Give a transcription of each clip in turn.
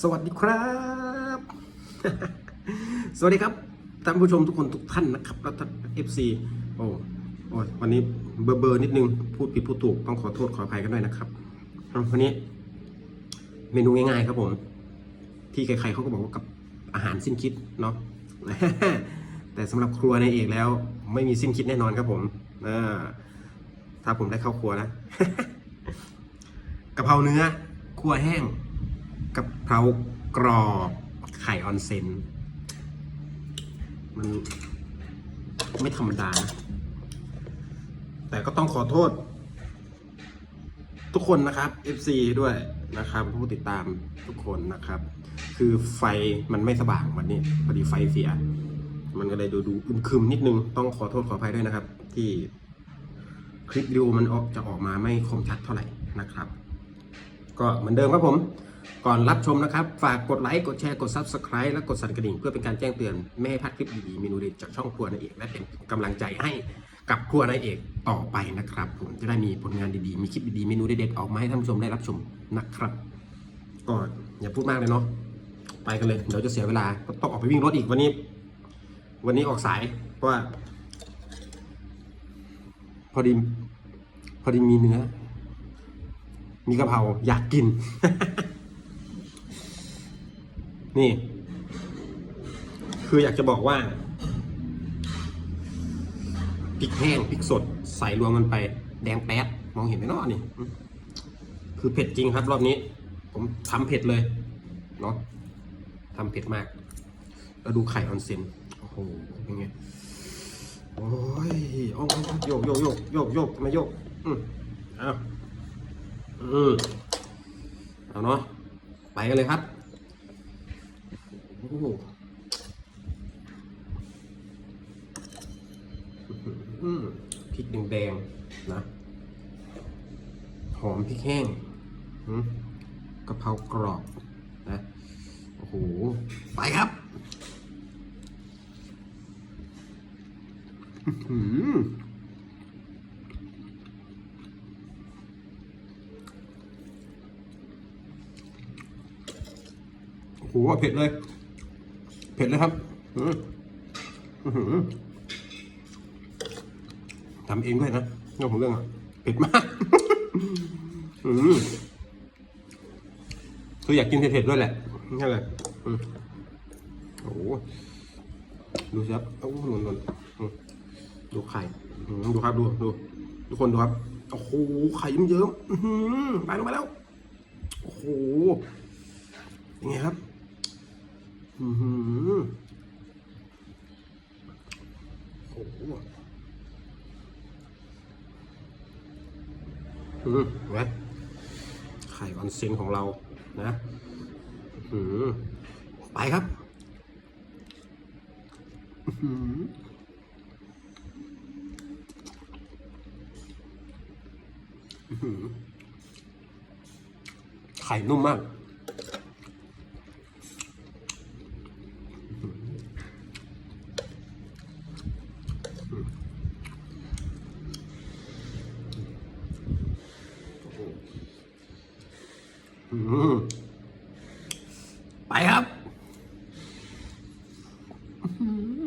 สวัสดีครับ สวัสดีครับท่านผู้ชมทุกคนทุกท่านนะครับแล้วท่านเอฟซีโอ้โอ้ยวันนี้เบอร์เบอร์นิดนึง พูดผิดพูดถูกต้องขอโทษขออภัยกันด้วยนะครับวันนี้ เมนูง่ายๆครับผม ที่ใครๆเขาก็บอกว่ากับอาหารสิ้นคิดเนาะแต่สำหรับครัวในเอกแล้ว ไม่มีสิ้นคิดแน่นอนครับผมถ้าผมได้เข้าครัวนะกะเพราเนื้อคั่วแห้ง กะเพรากรอบไข่ออนเซน มันไม่ธรรมดานะแต่ก็ต้องขอโทษ ทุกคนนะครับ FC ด้วยนะครับ ผู้ติดตามทุกคนนะครับ คือไฟมันไม่สว่างวันนี้พอดีไฟเสีย มันก็เลยดูดูอึมครึมนิดนึง ต้องขอโทษขออภัยด้วยนะครับ ที่คลิปวิดีโอมันออกจะออกมาไม่คมชัดเท่าไหร่นะครับ ก็เหมือนเดิมครับผม ก่อนรับชมนะครับ ฝากกดไลค์ กดแชร์ กด Subscribe และกดสั่นกระดิ่ง เพื่อเป็นการแจ้งเตือนไม่ให้พลาดคลิปดีๆเมนูเด็ดจากช่องครัวนายเอกและเป็นกำลังใจให้กับครัวนายเอกต่อไปนะครับ ผมจะได้มีผลงานดีๆ มีคลิปดีๆ เมนูเด็ดๆออกมาให้ท่านผู้ชมได้รับชมนะครับก็อย่าพูดมากเลยเนาะไปกันเลยเดี๋ยวจะเสียเวลาก็ต้องออกไปวิ่งรถอีกวันนี้ วันนี้ออกสายเพราะว่าพอดีพอดีมีเนื้อ มีกะเพราอยากกิน นี่ คืออยากจะบอกว่าพริกแห้งพริกสดใส่รวมกันไป แดงแป๊ดมองเห็นไหมเนาะนี่ คือเผ็ดจริงครับ รอบนี้ ผมทำเผ็ดเลยเนาะทำเผ็ดมาก แล้วดูไข่ออนเซนโอ้โหเป็นไงโอ้ยโอ้ยโยกโยกโยกโยกโยกมาโยก อืมเอาอืมเอาเนาะไปกันเลยครับ อ้โหอืมพริกแดงๆนะ หอมพริกแห้งอืมกะเพรากรอบนะ โอ้โห ไปครับอื้อหือโอ้โหเผ็ดเลย เผ็ดเลยครับอืมอื้อหือทำเองด้วยนะเรื่องของเรื่องอะเผ็ดมากอืมคืออยากกินเผ็ดๆด้วยแหละนั่นแหละอืมโอ้โหดูสิครับโอ้โหหนุนหนุนอืมดูไข่อืมดูครับดูดูทุกคนดูครับโอ้โหไข่เยิ้มๆอื้อหือไปลงไปแล้วโอ้โหยังไงครับ อือหื อโอ้โหอืมนไหไข่ออนเซนของเรานะอือหือไปครับอื้อหืออื้อหือไข่นุ่มมาก ไปครับอืม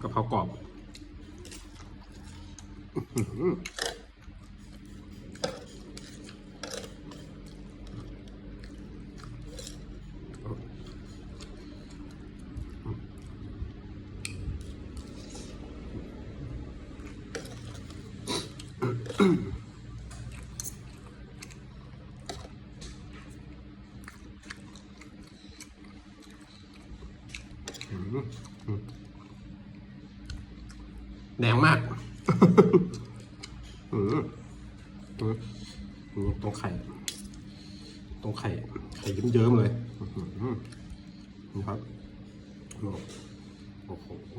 กะเพรากรอบ แดงมากตรงไข่ ตรงไข่ ไข่เยิ้มๆเลยนี่ครับโอ้โห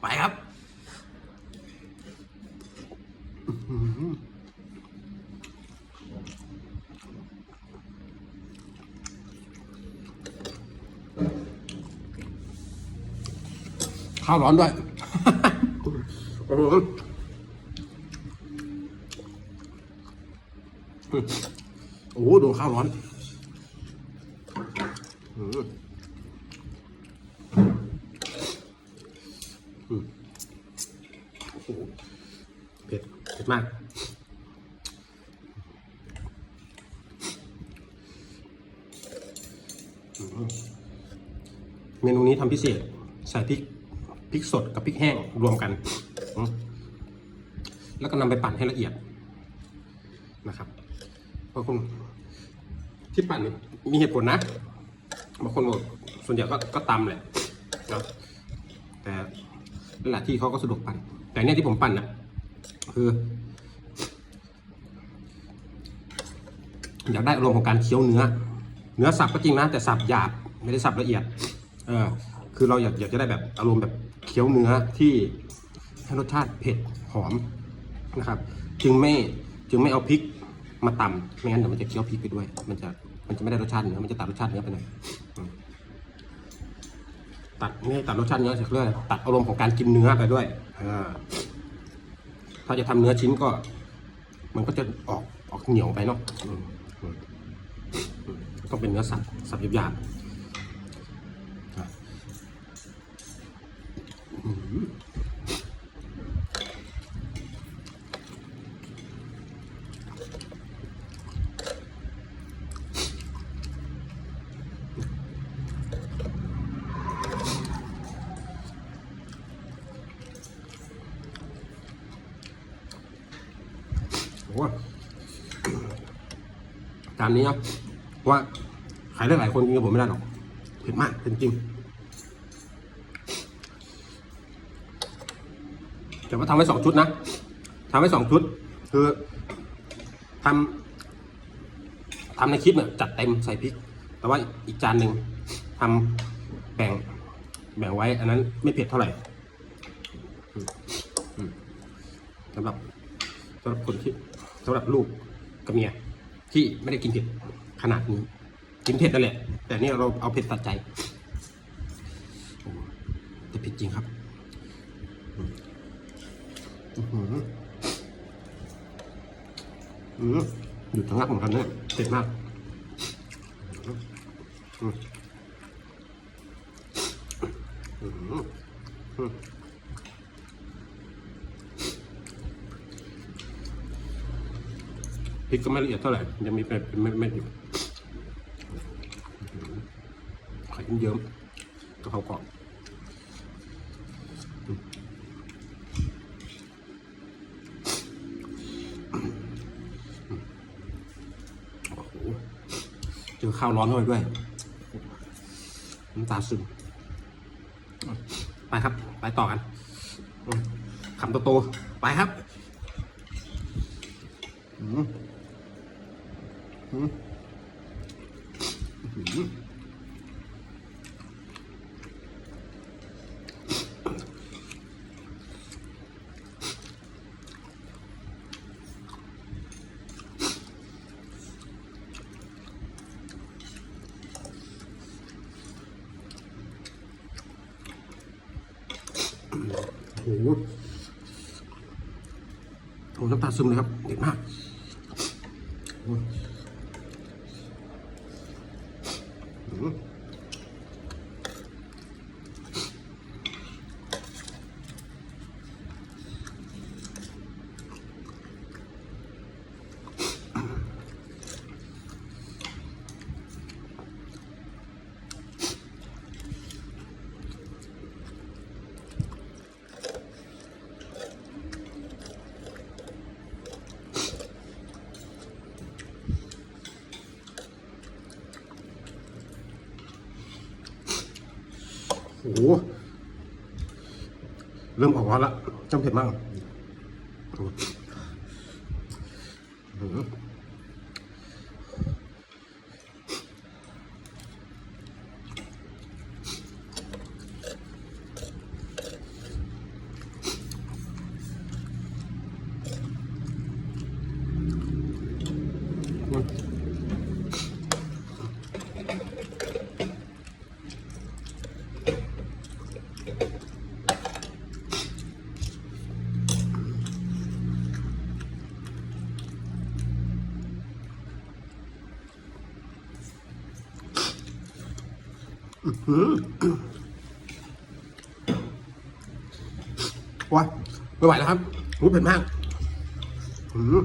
ไปครับอื้อหือ ข้าวร้อนด้วยโอ้โหโอ้โหดูข้าวร้อนอืมอืมเผ็ดเผ็ดมากเมนูนี้ทำพิเศษ ใส่พริก พริกสดกับพริกแห้งรวมกัน แล้วก็นำไปปั่นให้ละเอียดนะครับเพราะคุณที่ปั่นมีเหตุผลนะบางคนบอกส่วนใหญ่ก็ก็ตำแหละนะแต่หลายที่เขาก็สะดวกปั่น แต่เนี่ยที่ผมปั่นน่ะคืออยากได้อารมณ์ของการเคี้ยวเนื้อ เนื้อสับก็จริงนะ แต่สับหยาบไม่ได้สับละเอียด เออ คือเราอยากอยากจะได้แบบอารมณ์แบบเคี้ยวเนื้อที่ให้รสชาติเผ็ดหอมนะครับ จึงไม่จึงไม่เอาพริกมาตำไม่งั้นเดี๋ยวมันจะเคี้ยวพริกไปด้วย มันจะมันจะไม่ได้รสชาติเนื้อมันจะตัดรสชาติเนื้อไปหน่อยตัดไม่ตัดรสชาติเนื้อเฉยเลยตัดอารมณ์ของการกินเนื้อไปด้วยถ้าจะทำเนื้อชิ้นก็ มันก็จะออกออกเหนียวไปเนาะต้องเป็นเนื้อสับสับหยาบๆ โอ้จานนี้นะว่าขายได้หลายคนกินกับผมไม่ได้หรอกเผ็ดมากเผ็ดจริงแต่ว่าทำไว้สองชุดนะทำไว้สองชุด คือทำทำในคลิปเนี่ยจัดเต็มใส่พริก แต่ว่าอีกจานหนึ่งทำแบ่งแบ่งไว้ อันนั้นไม่เผ็ดเท่าไหร่สำหรับสำหรับคนที่ สำหรับลูกกับเมียที่ไม่ได้กินเผ็ดขนาดนี้ กินเผ็ดนั่นแหละ แต่นี่เราเอาเผ็ดตัดใจแต่เผ็ดจริงครับอือหืออืมหยุดทั้งงักเหมือนกันเนี่ยเผ็ดมากอืมอืมอืมอืม พริกก็ไม่ละเอียดเท่าไหร่ยังมีเป็นเม็ดๆอยู่ไข่เยิ้มๆกะเพรากรอบโอ้โหเจอข้าวร้อนเข้าไปด้วยน้ำตาซึมไปครับ ไปต่อกันคำโตๆไปครับอื โอ้โหโอ้น้ำตาซึมเลยครับเด็ดมาก โอ้โหเริ่มออกร้อนละจำเผ็ดมาก ว้ายไม่ไหวแล้วครับรู้เผ็ดมากหืม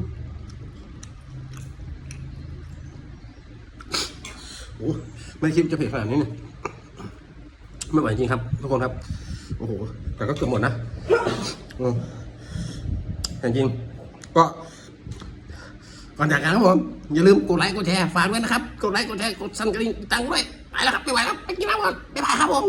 โอ้ไม่คิดจะเผ็ดขนาดนี้เนี่ยไม่ไหวจริงครับ ทุกคนครับ โอ้โห แต่ก็เกือบหมดนะอืมแต่จริง ก็ก่อนจากกันครับผม อย่าลืมกดไลค์กดแชร์ฝากด้วยนะครับ กดไลค์กดแชร์กดสั่นกระดิ่งตังด้วย ไปแล้วครับ ไม่ไหวแล้ว กินน้ำก่อนบ๊ายบายครับผม